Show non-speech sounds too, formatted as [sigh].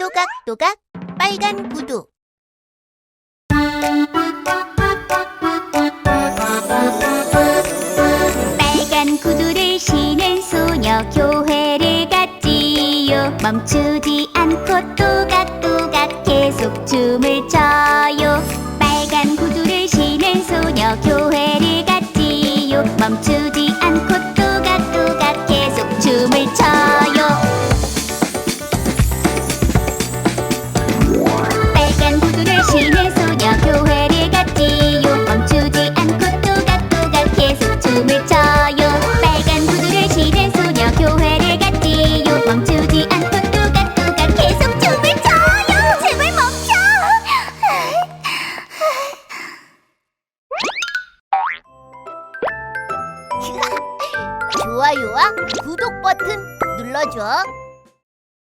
또각또각 빨간 구두. 빨간 구두를 신은 소녀 교회를 갔지요. 멈추지 않고 또각또각 계속 춤을 춰요. 빨간 구두를 신은 소녀 교회를 갔지요. 멈추지 않고 춤을 춰요. 빨간 구두를 신은 소녀 교회를 갔지요. 멈추지 않고 또각또각 계속 춤을 춰요. 제발 멈춰. [laughs] 좋아요와 구독 버튼 눌러줘